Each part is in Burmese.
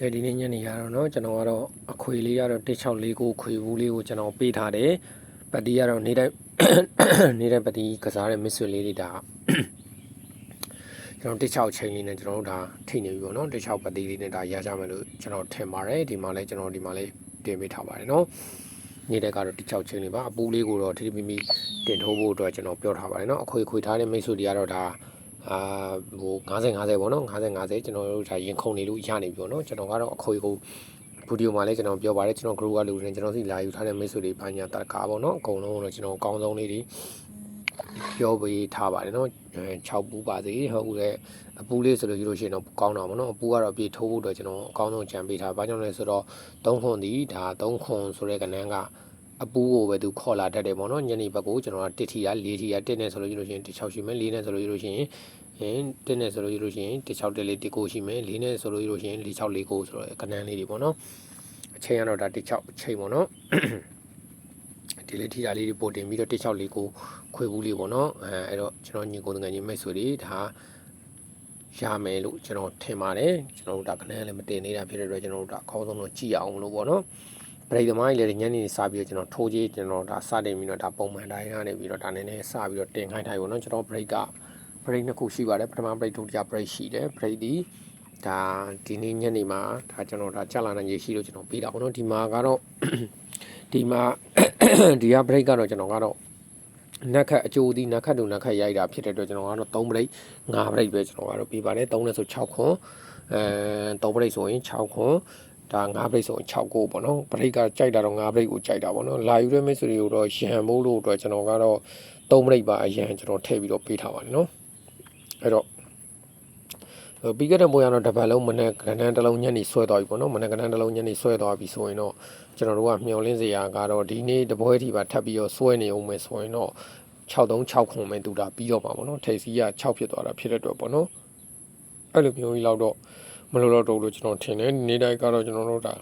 ကဲဒီနေ့ညနေရတော့เนาะကျွန်တော်ကတော့အခွေလေးကတော့1649ခွေဘူးလေးကိုကျွန်တော်ပေးထားတယ်ပတ်တီးကတော့နေ့တိုင်း နေ့တိုင်းပတ်တီးကစားတဲ့မစ်ဆွေလေးတွေဒါကျွန်တော်16ချိန်လေးနဲ့ကျွန်တော်တို့ဒါထိနေပြီပေါ့နော်16ပတ်တီးလေးနဲ့ဒါရကြမယ်လို့ကျွန်တော်ထင်ပါတယ်ဒီမှာလဲကျွန်တော်ဒီမှာလဲတင်ပေးထားပါတယ်เนาะနေ့တက်ကတော့16ချိန်လေးပါအပူလေးကိုတော့ထိထိမိမိတင်ထိုးဖို့အတွက်ကျွန်တော်ပြောထားပါတယ်เนาะအခွေခွေထားတဲ့မိတ်ဆွေတွေကတော့ဒါ အာဟို90 50ပေါ့နော်50 50ကျွန်တော်တို့ဒါရင်ခုန်နေလို့ရနေပြီပေါ့နော်ကျွန်တော်ကတော့အခွေကိုဗီဒီယိုမှာလည်းကျွန်တော်ပြောပါတယ်ကျွန်တော် group ကလူတွေနဲ့ကျွန်တော်စီလာယူထားတဲ့မိတ်ဆွေတွေဘာညာတကားပေါ့နော်အကုန်လုံးတော့ကျွန်တော်အကောင်းဆုံးလေးတွေပြောပေးထားပါတယ်နော်6ပူပါစေဟုတ်ကဲ့အပူလေးဆိုလို့ယူလို့ရှိရင်တော့ကောင်းတာပေါ့နော်အပူကတော့ပြေထိုးဖို့အတွက်ကျွန်တော်အကောင်းဆုံးကြံပေးထားဘာကြောင့်လဲဆိုတော့3ခွန်ဒီဒါ3ခွန်ဆိုတဲ့ကဏ္ဍက အပူကိုပဲသူခေါ်လာတတ်တယ်ပေါ့နော်ညနေဘက်ကိုကျွန်တော်ကတစ်ထီရ၄ထီရတစ်နဲ့ဆိုလို့ယူလို့ရှိရင်16ရှိမယ်၄နဲ့ဆိုလို့ယူလို့ရှိရင်ဟင်းတစ်နဲ့ဆိုလို့ယူလို့ရှိရင်16တက်လေးတစ်ကိုရှိမယ်၄နဲ့ဆိုလို့ယူလို့ရှိရင်46လေးကိုဆိုတော့ကဏ္ဍလေးတွေပေါ့နော်အချိန်ကတော့ဒါ16အချိန်ပေါ့နော်ဒီလေးထီရလေးတွေပို့တင်ပြီးတော့16လေးကိုခွေဘူးလေးပေါ့နော်အဲအဲ့တော့ကျွန်တော်ညီကိုငယ်ချင်းမိတ်ဆွေတွေဒါရမယ်လို့ကျွန်တော်ထင်ပါတယ်ကျွန်တော်တို့ဒါခဏလည်းမတင်နေတာဖြစ်တဲ့အတွက်ကျွန်တော်တို့ဒါအကောင်းဆုံးတော့ကြည့်အောင်လို့ပေါ့နော် ပရိသမားကြီးလည်းညနေစာပြီးတော့ကျွန်တော်ထိုးကြီးကျွန်တော်ဒါစတင်ပြီးတော့ဒါပုံမှန်တိုင်းကနေပြီးတော့ဒါနည်းနည်းစပြီးတော့တင်ခိုင်းထားပြီပေါ့နော်ကျွန်တော် break က break နှစ်ခုရှိပါတယ်ပထမ break ဒုတိယ break ရှိတယ် break ဒီဒါဒီနေ့ညနေမှာဒါကျွန်တော်ဒါကြာလာနိုင်ရရှိလို့ကျွန်တော်ပြီးတာပေါ့နော်ဒီမှာကတော့ဒီမှာဒီက break ကတော့ကျွန်တော်ကတော့နက်ခတ်အကျိုးဒီနက်ခတ်တူနက်ခတ်ရိုက်တာဖြစ်တဲ့အတွက်ကျွန်တော်ကတော့3 break 5 break ပဲကျွန်တော်ကတော့ပြီးပါတယ်3နဲ့ဆို6ခွန်အဲ3 break ဆိုရင်6ခွန် ဒါ9 break ဆိုရင်6ကိုပေါ့နော် break ကကြိုက်တာတော့9 break ကိုကြိုက်တာပေါ့နော်လာယူတဲ့မိတ်ဆွေတွေကိုတော့ရန်မိုးလို့အတွက်ကျွန်တော်ကတော့3 break ပါအရင်ကျွန်တော်ထည့်ပြီးတော့ပေးထားပါတယ်နော်အဲ့တော့ပြီးခဲ့တဲ့ဘိုးရတော့တပတ်လုံးမနေ့ကဏ္ဍတစ်လုံးညနေဆွဲသွားပြီပေါ့နော်မနေ့ကဏ္ဍတစ်လုံးညနေဆွဲသွားပြီဆိုရင်တော့ကျွန်တော်တို့ကမျောလင်းစရာကတော့ဒီနေ့တပွဲထီပါထပ်ပြီးတော့ဆွဲနေအောင်မယ်ဆိုရင်တော့6366ခွန်ပဲတူတာပြီးတော့ပါပေါ့နော်ထိပ်စီးက6ဖြစ်သွားတာဖြစ်တဲ့အတွက်ပေါ့နော်အဲ့လိုမျိုးကြီးလောက်တော့ မလို့တော့တော့လို့ကျွန်တော်ထင်တယ်နေ့တိုင်းကတော့ကျွန်တော်တို့ဒါ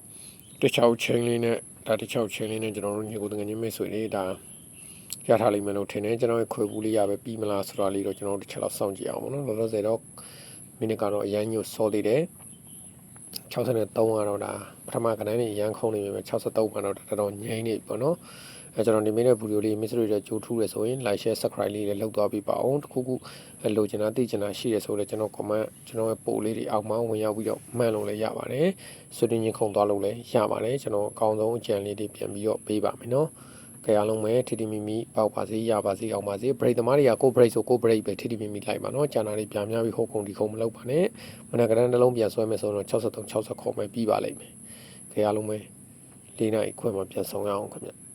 တစ်ချောက်ချင်းလေးနဲ့ဒါတစ်ချောက်ချင်းလေးနဲ့ကျွန်တော်တို့ညီကိုတငယ်ချင်းမိတ်ဆွေလေးဒါရထားလိမ့်မယ်လို့ထင်တယ်ကျွန်တော်ရဲ့ခွေဘူးလေးရပဲပြီးမလားဆိုတာလေးတော့ကျွန်တော်တို့တစ်ချက်လောက်စောင့်ကြည့်အောင်ပေါ့နော်လောလောဆယ်တော့မိနစ်ကတော့အရန်ညို့စောသေးတယ်63ကတော့ဒါပထမကဏ္ဍနဲ့ရန်ခုံနေပြီပဲ63ကတော့တော်တော်ငြိမ်းနေပြီပေါ့နော် အဲကျွန်တော်ဒီမိနစ်ဗီဒီယိုလေး miss တွေကြိုးထူးရဆိုရင် like share subscribe လေးလည်းလုပ်သွားပြီးပါအောင်တခုခုလိုချင်တာသိချင်တာရှိရဆိုတော့ကျွန်တော် comment ကျွန်တော်ရဲ့ပို့လေးတွေအောက်မှာဝင်ရောက်ပြီးတော့မှန်လို့လည်းရပါတယ်ဆွေးနွေးချင်းခုံသွားလို့လည်းရပါတယ်ကျွန်တော်အကောင်းဆုံးအကြံလေးတွေပြန်ပြီးတော့ပေးပါမယ်နော်ကြရလုံးပဲထီထီမီမီပေါက်ပါစေရပါစေအောင်ပါစေ break သမားတွေကကို break ဆိုကို break ပဲထီထီမီမီလိုက်ပါနော်ကျန်တာတွေပြန်များပြီးဟုတ်ကုန်ဒီကုန်မလုပ်ပါနဲ့မနက်ကတန်းတစ်လုံးပြန်ဆွဲမယ်ဆိုတော့63 60ခေါ်မယ်ပြီးပါလိမ့်မယ်ကြရလုံးပဲ၄နိုင်ခွင့်မှပြန်ဆောင်ရအောင်ခင်ဗျ